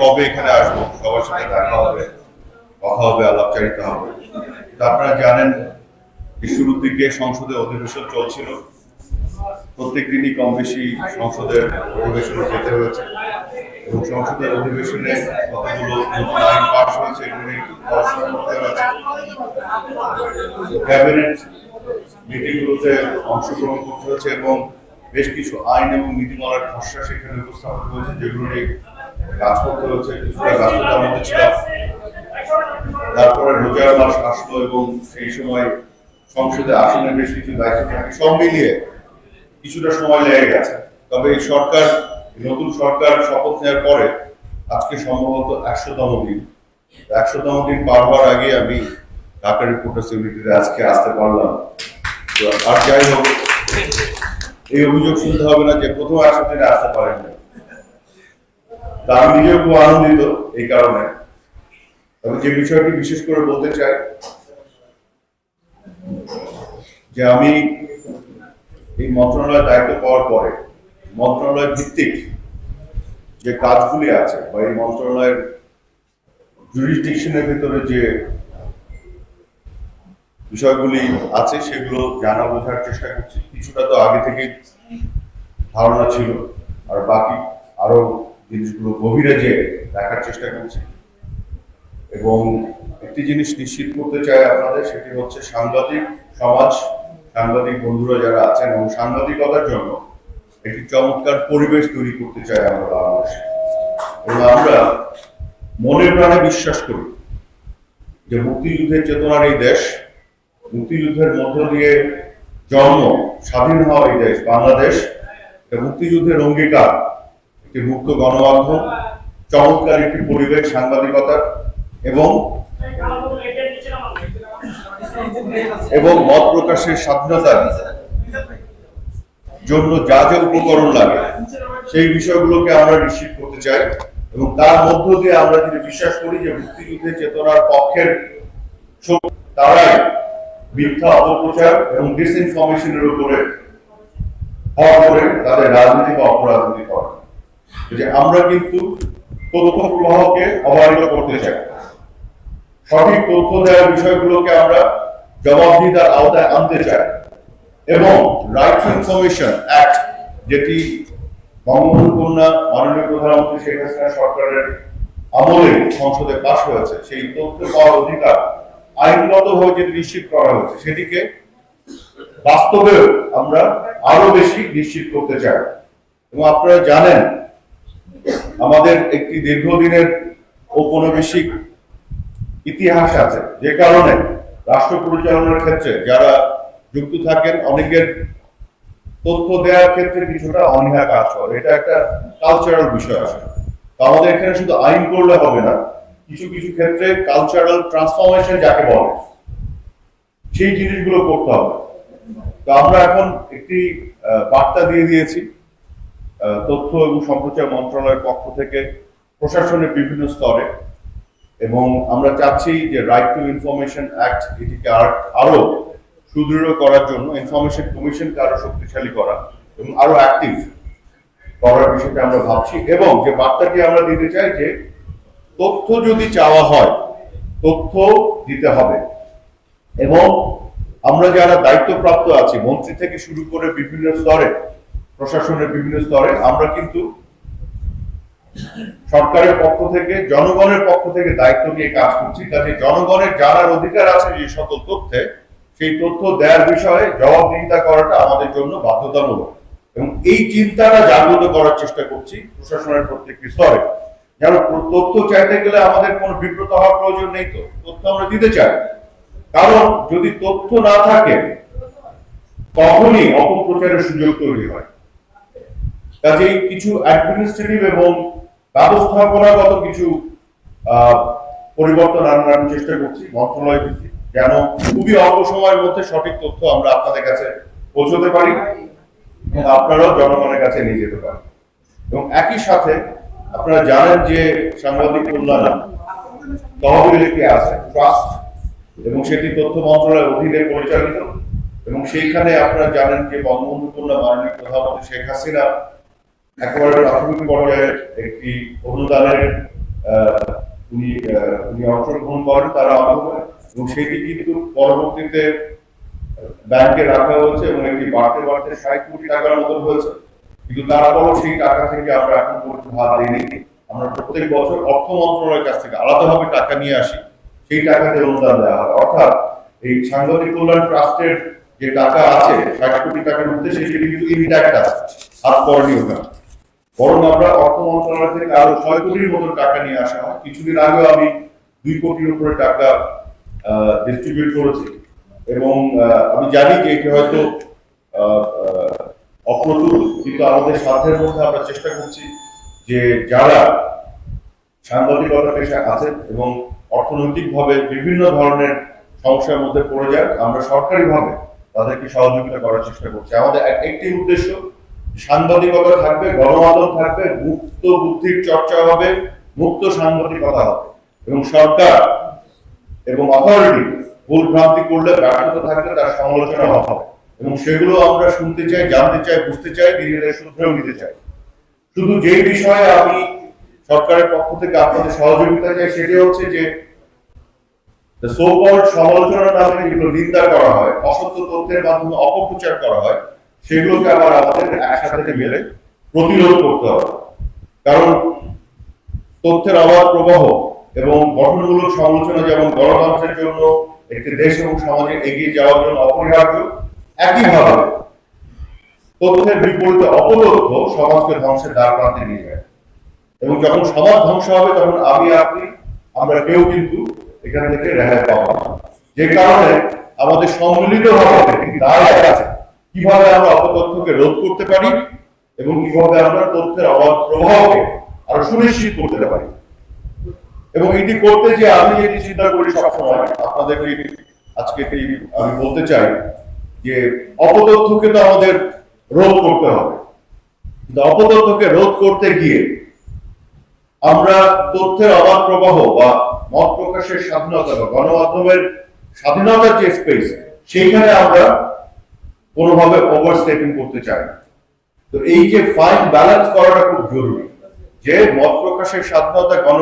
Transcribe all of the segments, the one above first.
কবে এখানে আসব? সবার সাথে দেখা হবে, কথা হবে, আলাপচারিতা হবে। আপনারা জানেন শুরুর দিকে সংসদে অধিবেশন চলছিল। প্রত্যেক দিনই কম বেশি সংসদের অধিবেশনে যেতে হয়েছে। এবং সংসদের অধিবেশনে কতগুলো নতুন আইন পাশ হয়েছে এগুলি করতে হয়েছে। ক্যাবিনেট মিটিংগুলোতে অংশগ্রহণ করতে হয়েছে এবং বেশ কিছু আইন এবং নীতিমালার খসড়া সেখানে উপস্থাপন হয়েছে যেগুলো নিয়ে কিছুটা ব্যস্ততার মধ্যে তারপরে রোজার মাস আসলো এবং সেই সময় সংসদে বেশ কিছু দায়িত্ব থাকে। সব মিলিয়ে কিছুটা সময় লেগে গেছে। তবে এই সরকার নতুন সরকার শপথ নেওয়ার পরে আজকে সম্ভবত একশোতম দিন। একশোতম দিন পার হওয়ার আগে আমি ঢাকা আজকে আসতে পারলাম। আর যাই হোক, এই অভিযোগ শুনতে হবে না যে প্রথম একশো দিনে আসতে পারেন না তা আমি নিজেও খুব আনন্দিত এই কারণে। তবে যে বিষয়টি বিশেষ করে বলতে চাই, যে আমি এই মন্ত্রণালয়ের দায়িত্ব পাওয়ার পরে, মন্ত্রণালয় ভিত্তিক যে কাজগুলি আছে বা এই মন্ত্রণালয়ের জুরিসডিকশনের ভিতরে যে বিষয়গুলি আছে, সেগুলো জানা বোঝার চেষ্টা করছি। কিছুটা তো আগে থেকে ধারণা ছিল, আর বাকি আরও জিনিসগুলো গভীরে যে দেখার চেষ্টা করছি। এবং একটি জিনিস নিশ্চিত করতে চাই আপনাদের, সেটি হচ্ছে সাংবাদিক সমাজ, সাংবাদিক বন্ধুরা যারা আছেন এবং সাংবাদিকতার জন্য একটি চমৎকার পরিবেশ তৈরি করতে চাই আমরা বাংলাদেশে। এবং আমরা মনে প্রাণে বিশ্বাস করি যে মুক্তিযুদ্ধের চেতনার এই দেশ, মুক্তিযুদ্ধের মধ্য দিয়ে জন্ম, স্বাধীন হওয়া এই দেশ, বাংলাদেশ মুক্তিযুদ্ধের অঙ্গীকার একটি মুক্ত গণমাধ্যম, চমৎকার একটি পরিবেশ সাংবাদিকতার এবং এবং মত প্রকাশের স্বাধীনতার জন্য যা যা উপকরণ লাগে, সেই বিষয়গুলোকে আমরা নিশ্চিত করতে চাই এবং তার মধ্য দিয়ে আমরা যদি বিশ্বাস করি যে মুক্তিযুদ্ধের চেতনার পক্ষের তারাই মিথ্যা অপপ্রচার এবং ডিসইনফরমেশনের উপরে হওয়া করে তাদের রাজনীতি বা অপরাজনীতি করে। যে আমরা কিন্তু তথ্য প্রবাহকে অবাহিত করতে চাই। সঠিক তথ্য দেওয়ার বিষয়গুলোকে আমরা জবাবদিহিতার আওতায় আনতে চাই এবং রাইট টু ইনফরমেশন অ্যাক্ট যেটি বঙ্গবন্ধু কন্যা মাননীয় প্রধানমন্ত্রী শেখ হাসিনা সরকারের আমলে সংসদে পাশ হয়েছে, সেই তথ্য পাওয়ার অধিকার আইনগতভাবে যেটি নিশ্চিত করা হয়েছে, সেটিকে বাস্তবেও আমরা আরও বেশি নিশ্চিত করতে চাই। এবং আপনারা জানেন আমাদের একটি দীর্ঘদিনের ঔপনিবেশিক ইতিহাস আছে, যে কারণে রাষ্ট্র পরিচালনার ক্ষেত্রে যারা যুক্ত থাকেন, অনেকের তথ্য দেওয়ার ক্ষেত্রে কিছুটা অনীহা কাজ করে। এটা একটা কালচারাল বিষয় আছে আমাদের এখানে শুধু আইন করলে হবে না, কিছু কিছু ক্ষেত্রে কালচারাল ট্রান্সফরমেশন যাকে বলে, সেই জিনিসগুলো করতে হবে। তো আমরা এখন একটি বার্তা দিয়ে দিয়েছি। তথ্য এবং সম্প্রচার মন্ত্রণালয়ের পক্ষ থেকে প্রশাসনের বিভিন্ন স্তরে। এবং আমরা চাচ্ছি যে রাইট টু ইনফরমেশন অ্যাক্ট এটিকে আর- সুদৃঢ় করার জন্য ইনফরমেশন কমিশনকে আরও শক্তিশালী করা এবং আরও অ্যাক্টিভ করার বিষয়টা আমরা ভাবছি। এবং যে বার্তাটি আমরা দিতে চাই যে তথ্য যদি চাওয়া হয়, তথ্য দিতে হবে। এবং আমরা যারা দায়িত্বপ্রাপ্ত আছি, মন্ত্রী থেকে শুরু করে বিভিন্ন স্তরে প্রশাসনের বিভিন্ন স্তরে। আমরা কিন্তু সরকারের পক্ষ থেকে, জনগণের পক্ষ থেকে দায়িত্ব নিয়ে কাজ করছি। কাজে জনগণের জানার অধিকার আছে যে সকল তথ্যে, সেই তথ্য দেওয়ার বিষয়ে জবাবদিহিতা করাটা আমাদের জন্য বাধ্যতামূলক। এবং এই চিন্তাটা জাগ্রত করার চেষ্টা করছি প্রশাসনের প্রত্যেকটি স্তরে। যেন তথ্য চাইতে গেলে আমাদের কোনো বিব্রত হওয়ার প্রয়োজন নেই তো। তথ্য আমরা দিতে চাই। কারণ যদি তথ্য না থাকে, তখনই অপপ্রচারের সুযোগ তৈরি হয়। কাজেই কিছু অ্যাডমিনিস্ট্রেটিভ এবং ব্যবস্থাপনাগত কিছু পরিবর্তন আনার আমি চেষ্টা করছি মন্ত্রণালয় যেন খুবই অল্প সময়ের মধ্যে সঠিক তথ্য আমরা আপনাদের কাছে পৌঁছতে পারি আপনারাও জনগণের কাছে নিয়ে যেতে পারেন। এবং একই সাথে আপনারা জানেন যে সাংবাদিক কল্যাণ তহবিল একটি আছে? ট্রাস্ট। এবং সেটি তথ্য মন্ত্রণালয়ের অধীনে পরিচালিত। এবং সেইখানে আপনারা জানেন যে বঙ্গবন্ধু কন্যা মাননীয় প্রধানমন্ত্রী শেখ হাসিনা প্রাথমিক একটি অনুদানের উনি উনি অংশগ্রহণ করেন, তারা এবং সেটি কিন্তু পরবর্তীতে ব্যাংকে রাখা হয়েছে এবং এটি বাড়তে বাড়তে ষাট কোটি টাকার মতো হয়েছে। কিন্তু তারপরও সেই টাকা থেকে আমরা এখন পর্যন্ত দিইনি আমরা প্রত্যেক বছর অর্থ মন্ত্রণালয়ের কাছ থেকে আলাদাভাবে টাকা নিয়ে আসি। সেই টাকাতে অনুদান দেওয়া হয়। অর্থাৎ এই সাংবাদিক কল্যাণ ট্রাস্টের যে টাকা আছে, ষাট কোটি টাকার মধ্যে সেটি কিন্তু ইনট্যাক্ট আছে। হাত না বরং আমরা অর্থ মন্ত্রণালয় থেকে আরও ছয় কোটির মতো টাকা নিয়ে আসা হয়। কিছুদিন আগেও আমি দুই কোটির উপরে টাকা ডিস্ট্রিবিউট করেছি। এবং আমি জানি যে এটি হয়তো অপ্রতুল, কিন্তু আমাদের সাধ্যের মধ্যে আমরা চেষ্টা করছি যে যারা সাংবাদিকতা পেশায় আছেন এবং অর্থনৈতিকভাবে বিভিন্ন ধরনের সমস্যার মধ্যে পড়ে যান, আমরা সরকারিভাবে তাদেরকে সহযোগিতা করার চেষ্টা করছি। আমাদের একটি উদ্দেশ্য সাংবাদিকতা থাকবে, গণমাধ্যম থাকবে, মুক্ত বুদ্ধির চর্চা হবে, মুক্ত সাংবাদিকতা হবে। এবং সরকার এবং অথরিটি ভুল ভ্রান্তি করলে ব্যর্থতা থাকলে তার সমালোচনা হবে। এবং সেগুলো আমরা শুনতে চাই, জানতে চাই, বুঝতে চাই, নিজেদের শুধরেও নিতে চাই। শুধু যে বিষয়ে আমি সরকারের পক্ষ থেকে আপনাদের সহযোগিতা চাই সেটি হচ্ছে যে সোকল্ড সমালোচনা নামে যেগুলো নিন্দা করা হয়, অসত্য তথ্যের মাধ্যমে অপপ্রচার করা হয় সেগুলোকে আবার আমাদের একসাথে মিলে প্রতিরোধ করতে হবে। কারণ তথ্যের অবাধ প্রবাহ এবং গঠনমূলক সমালোচনা যেমন গণতন্ত্রের জন্য একটি দেশ এবং সমাজে এগিয়ে যাওয়ার জন্য অপরিহার্য, একইভাবে তথ্যের বিপরীতে অপতথ্য সমাজকে ধ্বংসের দ্বার প্রান্তে নিয়ে যায়। এবং যখন সমাজ ধ্বংস হবে, তখন আমি আপনি, আমরা কেউ কিন্তু এখান থেকে রেহাই পাবো যে কারণে আমাদের সম্মিলিত ভাবে একটি দায় আছে। কীভাবে আমরা অপতথ্যকে রোধ করতে পারি এবং কীভাবে আমরা তথ্যের অবাধ প্রবাহকে আরও সুনিশ্চিত করতে পারি। এবং এটি করতে যে আমি যেটি চিন্তা করি সবসময়, আপনাদেরকে আজকে আমি বলতে চাই যে অপতথ্যকে তো আমাদের রোধ করতে হবে। কিন্তু অপতথ্যকে রোধ করতে গিয়ে আমরা তথ্যের অবাধ প্রবাহ বা মত প্রকাশের স্বাধীনতা বা গণমাধ্যমের স্বাধীনতার যে স্পেস সেইখানে আমরা কোনোভাবে ওভারস্টেপিং করতে চাই না। তো এই যে ফাইন ব্যালেন্স করাটা খুব জরুরি। যে মত প্রকাশের স্বাধীনতা গণ,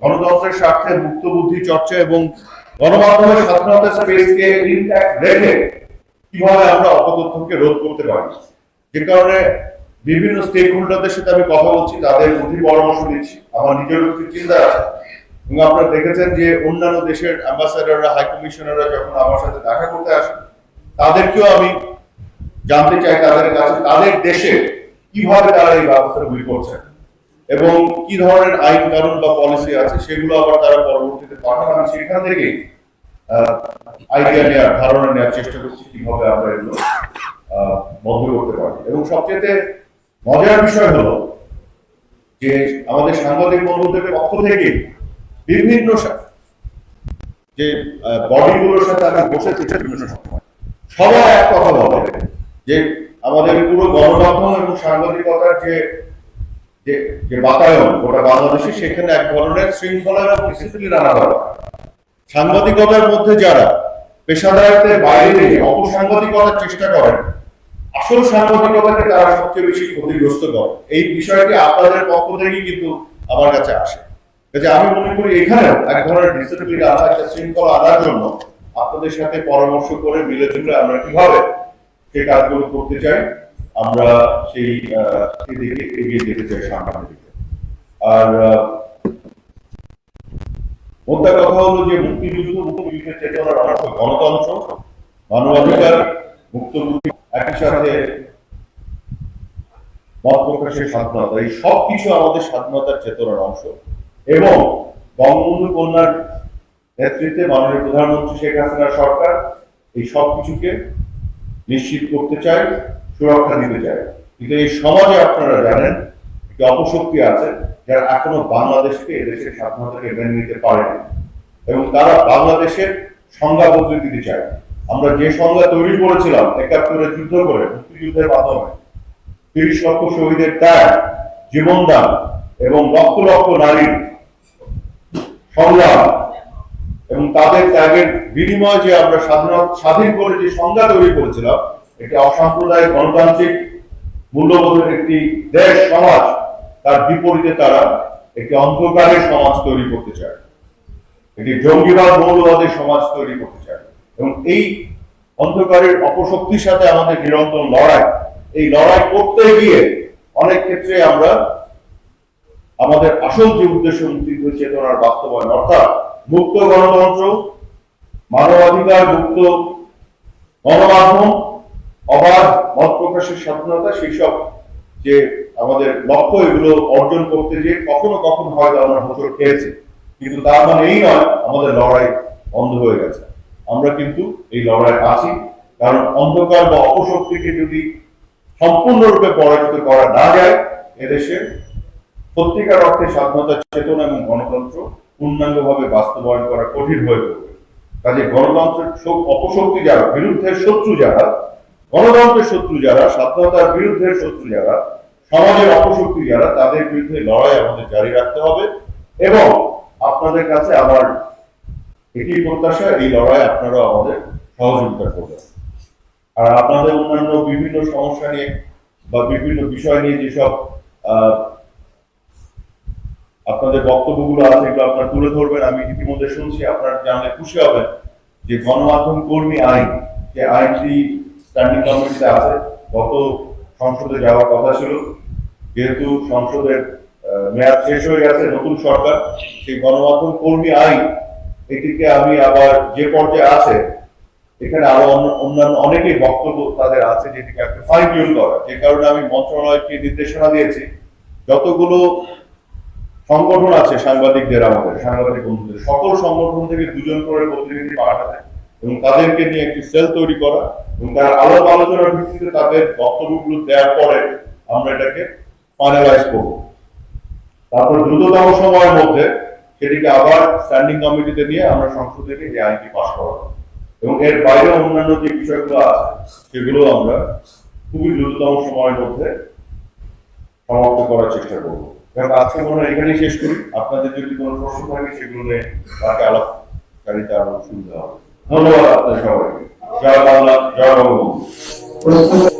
গণতন্ত্রের স্বার্থে মুক্ত বুদ্ধি চর্চা এবং গণমাধ্যমের স্বাধীনতার স্পেসকে ইনট্যাক্ট রেখে কীভাবে আমরা অপতথ্যকে রোধ করতে পারি। যে কারণে বিভিন্ন স্টেক হোল্ডারদের সাথে আমি কথা বলছি, তাদের বুদ্ধি পরামর্শ দিচ্ছি। আমার নিজের একটি চিন্তা আছে এবং আপনারা দেখেছেন যে অন্যান্য দেশের অ্যাম্বাসাডাররা হাই কমিশনাররা যখন আমার সাথে দেখা করতে আসেন, তাদেরকেও আমি জানতে চাই তাদের কাছে তাদের দেশে কীভাবে তারা এই ব্যবস্থাগুলি করছেন? এবং কি ধরনের আইন কানুন বা পলিসি আছে, সেগুলো আবার তারা পরবর্তীতে পাঠান। সেখান থেকেই আইডিয়া নেওয়ার ধারণা নেওয়ার চেষ্টা করছি কীভাবে আমরা এগুলো বন্ধ করতে পারি। এবং সবচেয়ে মজার বিষয় হলো যে আমাদের সাংবাদিক বন্ধুদের পক্ষ থেকে বিভিন্ন যে বডিগুলোর সাথে আমি বসেছি বিভিন্ন সময়, সবাই এক কথা বলে। যে আমাদের পুরো গণমাধ্যম এবং সাংবাদিকতার যে যে বাতায়ন, গোটা বাংলাদেশে সেখানে এক ধরনের শৃঙ্খলা এবং ডিসিপ্লিন আনা দরকার সাংবাদিকতার মধ্যে যারা পেশাদারিত্বের বাইরে অপসাংবাদিকতার চেষ্টা করেন, আসল সাংবাদিকতাকে তারা সবচেয়ে বেশি ক্ষতিগ্রস্ত করে। এই বিষয়টি আপনাদের পক্ষ থেকেই কিন্তু আমার কাছে আসে। কাজে আমি মনে করি এখানেও এক ধরনের ডিসিপ্লিন আনা, একটা শৃঙ্খলা আনার জন্য আপনাদের সাথে পরামর্শ করে মিলে জুলে আমরা কীভাবে সেই কাজগুলো করতে চাই। আমরা সেই আহ, সেই দিকে এগিয়ে যেতে চাই সামনের দিকে। আর মোদ্দা কথা হলো যে মুক্তিযুদ্ধ মুক্তিযুদ্ধের চেতনার অর্থ গণতন্ত্র মানবাধিকার মুক্ত একই সাথে মত প্রকাশের স্বাধীনতা। এই সব কিছু আমাদের স্বাধীনতার চেতনার অংশ। এবং বঙ্গবন্ধু কন্যার নেতৃত্বে মাননীয় প্রধানমন্ত্রী শেখ হাসিনার সরকার এই সব কিছুকে নিশ্চিত করতে চাই, সুরক্ষা দিতে চাই। কিন্তু এই সমাজে আপনারা জানেন, একটি অপশক্তি আছে, যারা এখনও বাংলাদেশকে, এদেশের স্বাধীনতাকে মেনে নিতে পারেনি। এবং তারা বাংলাদেশের সংজ্ঞা বদলে দিতে চায়। আমরা যে সংজ্ঞা তৈরি করেছিলাম একাত্তরে যুদ্ধ করে, মুক্তিযুদ্ধের মাধ্যমে, তিরিশ লক্ষ শহীদের ত্যাগ, জীবনদান এবং লক্ষ লক্ষ নারীর সংগ্রাম এবং তাদের ত্যাগের বিনিময়ে যে আমরা স্বাধীনতা স্বাধীন করে যে সংজ্ঞা তৈরি করেছিলাম একটি অসাম্প্রদায়িক গণতান্ত্রিক মূল্যবোধের একটি দেশ সমাজ, তার বিপরীতে তারা একটি অন্ধকারের সমাজ তৈরি করতে চায়। একটি জঙ্গিবাদ মৌলবাদের সমাজ তৈরি করতে চায়। এবং এই অন্ধকারের অপশক্তির সাথে আমাদের নিরন্তর লড়াই, এই লড়াই করতে গিয়ে অনেক ক্ষেত্রে আমরা আমাদের আসল যে উদ্দেশ্য মুক্তিযুদ্ধ চেতনার বাস্তবায়ন, অর্থাৎ মুক্ত গণতন্ত্র, মানবাধিকার মুক্ত, গণমাধ্যম, অবাধ মত প্রকাশের স্বাধীনতা সেই সব যে আমাদের লক্ষ্য, এগুলো অর্জন করতে যে কখনো কখনো হয়তো আমরা হোঁচট খেয়েছি। কিন্তু তার মানে এই নয়, আমাদের লড়াই বন্ধ হয়ে গেছে। আমরা কিন্তু এই লড়াই আছি, কারণ অন্ধকার বা অপশক্তিকে যদি সম্পূর্ণরূপে পরাজিত করা না যায় এদেশে সত্যিকার অর্থে স্বাধীনতা, চেতনা এবং গণতন্ত্র পূর্ণাঙ্গভাবে বাস্তবায়ন করা কঠিন হয়ে পড়বে। কাজে গণতন্ত্রের অপশক্তি যারা, বিরুদ্ধের শত্রু যারা, গণতন্ত্রের শত্রু যারা, স্বাধীনতার বিরুদ্ধের শত্রু যারা, সমাজের অপশক্তি যারা, তাদের বিরুদ্ধে লড়াই আমাদের জারি রাখতে হবে এবং আপনাদের কাছে আমার এটি প্রত্যাশা, এই লড়াই আপনারা আমাদের সহযোগিতা করবেন। আর আপনাদের অন্যান্য বিভিন্ন সমস্যা নিয়ে বা বিভিন্ন বিষয় নিয়ে যেসব আপনাদের বক্তব্যগুলো আছে, এগুলো আপনারা তুলে ধরবেন। আমি ইতিমধ্যে শুনছি, আপনারা জানলে খুশি হবেন যে গণমাধ্যম কর্মী আইন, যে আইনটি স্ট্যান্ডিং কমিটিতে আছে, গত সংসদে যাওয়ার কথা ছিল। যেহেতু সংসদের মেয়াদ শেষ হয়ে গেছে, নতুন সরকার, সেই গণমাধ্যম কর্মী আইন, এটিকে আমি আবার যে পর্যায়ে আছে, এখানে আরও অন্য- অন্যান্য অনেকেই বক্তব্য তাদের আছে, যেটিকে একটা ফাইন করা। যে কারণে আমি মন্ত্রণালয়কে নির্দেশনা দিয়েছি, যতগুলো সংগঠন আছে সাংবাদিকদের আমাদের, সাংবাদিক বন্ধুদের। সকল সংগঠন থেকে দুজন করে প্রতিনিধি পাঠাতে এবং তাদেরকে নিয়ে একটি সেল তৈরি করা এবং তার আলাপ আলোচনার ভিত্তিতে তাদের বক্তব্যগুলো দেওয়ার পরে আমরা এটাকে ফাইনালাইজ করব। তারপর দ্রুততম সময়ের মধ্যে সেটিকে আবার স্ট্যান্ডিং কমিটিতে নিয়ে আমরা সংসদ থেকে এই আইনটি পাশ করাবো। এবং এর বাইরে অন্যান্য যে বিষয়গুলো আছে, সেগুলো আমরা খুবই দ্রুততম সময়ের মধ্যে সমাপ্ত করার চেষ্টা করব। আজকে মনে হয় এখানেই শেষ করি। আপনাদের যদি কোনো প্রশ্ন থাকে, সেগুলো নিয়ে তাকে আলাপকারিতা আরও সুবিধা হবে। ধন্যবাদ আপনাদের সবাইকে। জয় বাংলা, জয় বঙ্গবন্ধু।